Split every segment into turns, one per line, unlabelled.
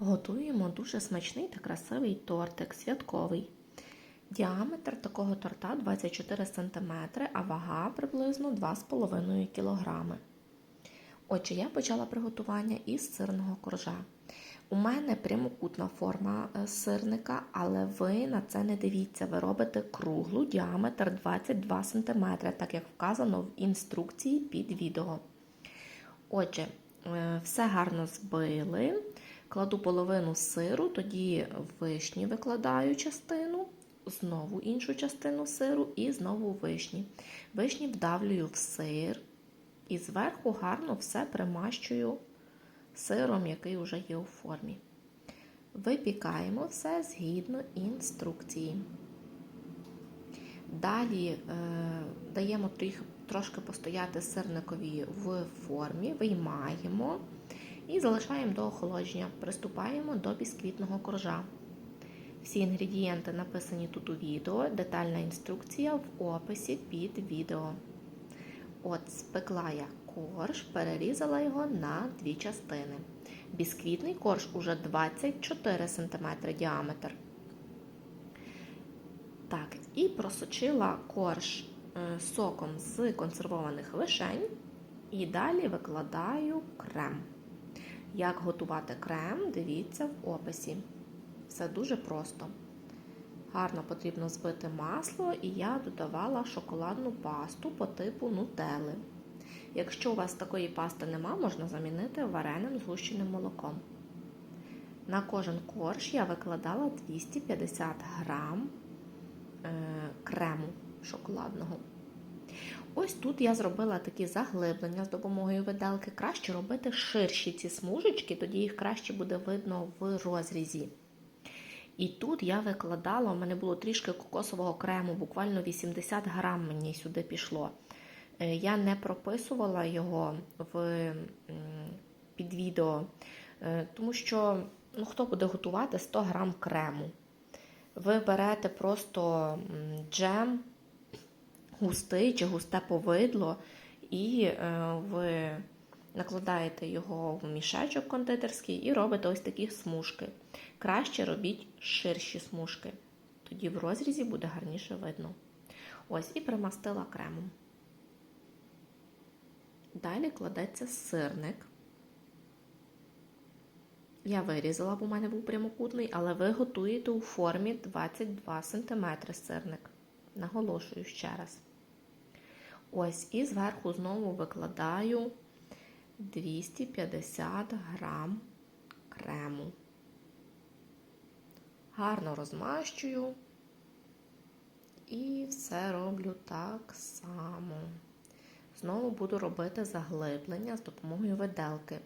Готуємо дуже смачний та красивий тортик святковий. Діаметр такого торта 24 см, а вага приблизно 2,5 кг. Отже, я почала приготування із сирного коржа. У мене прямокутна форма е, сирника, але ви на це не дивіться. Ви робите круглу діаметр 22 см, так як вказано в інструкції під відео. Отже, е, все гарно збили. Кладу половину сиру, тоді вишні викладаю частину, знову іншу частину сиру і знову вишні. Вишні вдавлюю в сир і зверху гарно все примащую сиром, який вже є у формі. Випікаємо все згідно інструкції. Далі е, даємо тріх, трошки постояти сирникові в формі, виймаємо і залишаємо до охолодження. Приступаємо до бісквітного коржа. Всі інгредієнти написані тут у відео, детальна інструкція в описі під відео. От, спекла я корж, перерізала його на дві частини. Бісквітний корж уже 24 см діаметр. Так, і просочила корж е, соком з консервованих вишень. І далі викладаю крем. Як готувати крем, дивіться в описі. Все дуже просто. Гарно потрібно збити масло, і я додавала шоколадну пасту по типу нутели. Якщо у вас такої пасти нема, можна замінити вареним згущеним молоком. На кожен корж я викладала 250 грам е, крему шоколадного. Ось тут я зробила такі заглиблення з допомогою виделки. Краще робити ширші ці смужечки, тоді їх краще буде видно в розрізі. І тут я викладала, у мене було трішки кокосового крему, буквально 80 грам мені сюди пішло. Е, Я не прописувала його в, під відео, е, тому що ну, хто буде готувати 100 грам крему. Ви берете просто джем густий чи густе повидло, і е, ви накладаєте його в мішечок кондитерський і робите ось такі смужки. Краще робіть ширші смужки. Тоді в розрізі буде гарніше видно. Ось, і примастила кремом. Далі кладеться сирник. Я вирізала, бо в мене був прямокутний, але ви готуєте у формі 22 см сирник. Наголошую ще раз. Ось, і зверху знову викладаю 250 грам крему. Гарно розмащую і все роблю так само. Знову буду робити заглиблення з допомогою виделки.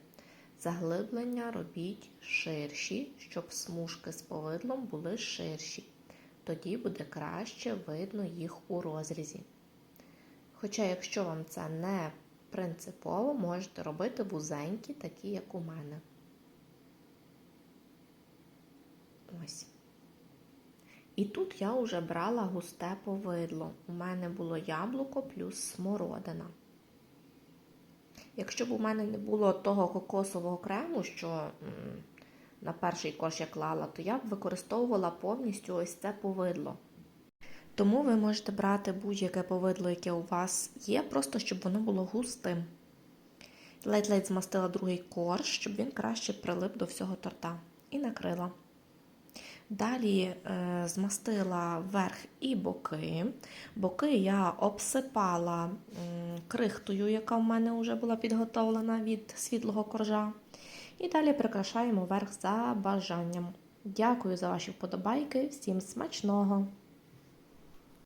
Заглиблення робіть ширші, щоб смужки з повидлом були ширші. Тоді буде краще видно їх у розрізі. Хоча, якщо вам це не принципово, можете робити вузенькі, такі, як у мене. Ось. І тут я вже брала густе повидло. У мене було яблуко плюс смородина. Якщо б у мене не було того кокосового крему, що на перший кош я клала, то я б використовувала повністю ось це повидло. Тому ви можете брати будь-яке повидло, яке у вас є, просто щоб воно було густим. Ледь-ледь змастила другий корж, щоб він краще прилип до всього торта. І накрила. Далі е, змастила верх і боки. Боки я обсипала м, крихтою, яка в мене вже була підготовлена від світлого коржа. І далі прикрашаємо верх за бажанням. Дякую за ваші вподобайки, всім смачного!